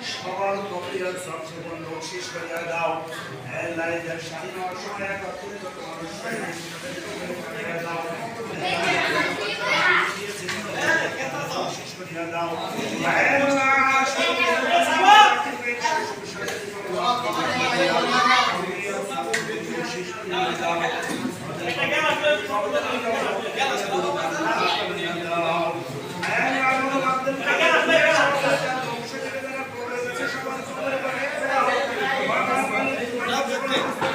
সকল কবির সব জীবন বকশিশ করিয়া দাও হে আল্লাহ স্বাধীন মানুষ করিয়া দাও বকশিশ করিয়া দাও ね。